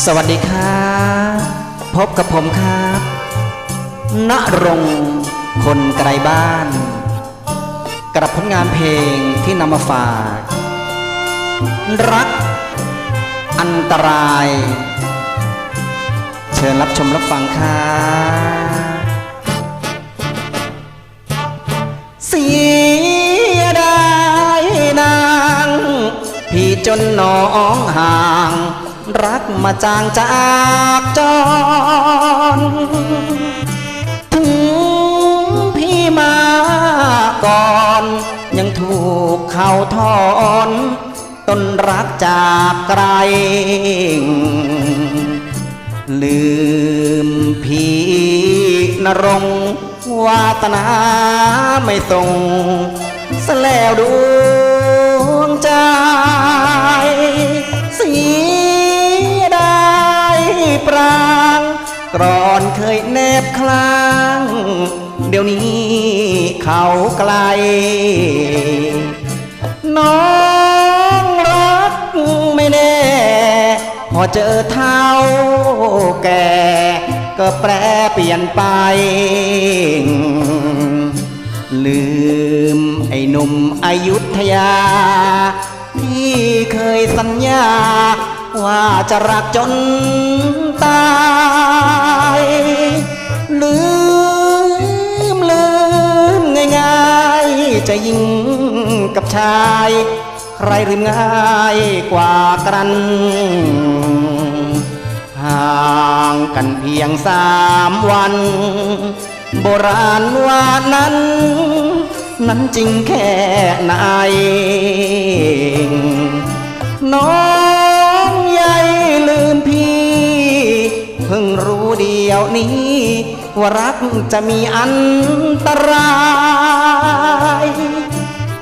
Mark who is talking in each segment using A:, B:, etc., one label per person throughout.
A: สวัสดีครับพบกับผมครับณรงค์คนไกลบ้านกับผลงานเพลงที่นำมาฝาก รัก อันตราย เชิญรับชมรับฟังครับเสียดายนาง พี่จนน้องหา รักมาจางจากจรถึงพี่มาก่อน ยังถูกเขาทอนต้นรักจากไกล ลืมพี่นรงวาตนาไม่ทรงสแล้วดวงใจางกรอนเคยแนบคลาง เดี๋ยวนี้เขาไกล น้องรักไม่แน่ พอเจอเท่าแก่ก็แปรเปลี่ยนไป ลืมไอ้หนุ่มอายุธยา ที่เคยสัญญาว่าจะรักจน กับชาย ใครลืมง่ายกว่ากัน ห่างกันเพียงสามวัน โบราณว่านั้น นั้นจริงแค่ไหนน้องใหญ่ลืมพี่ เพิ่งรู้เดียวนี้ว่ารักจะมีอันตราย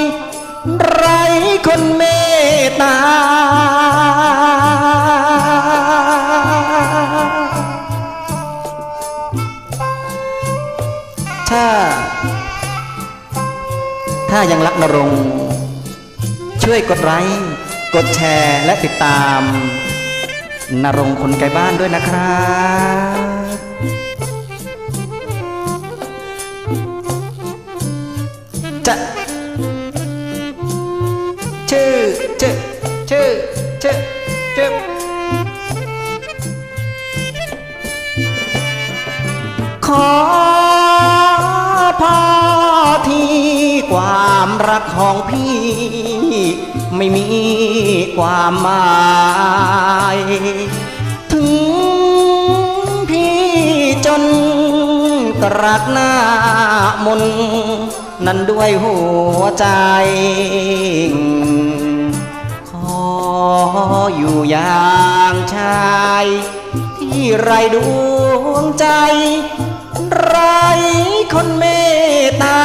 A: ร คนเมตตา ถ้า ถ้ายังรักนรง ช่วยกดไลค์กดแชร์และติดตาม นรงค์คนไกลบ้านด้วยนะครับจะ ชื่อชื่อขอพอที่ความรักของพี่ ไม่มีความหมายถึงพี่จนกรักหน้ามนนั้นด้วยหัวใจ อยู่อย่างชาย ที่ไรดวงใจ ไรคนเมตตา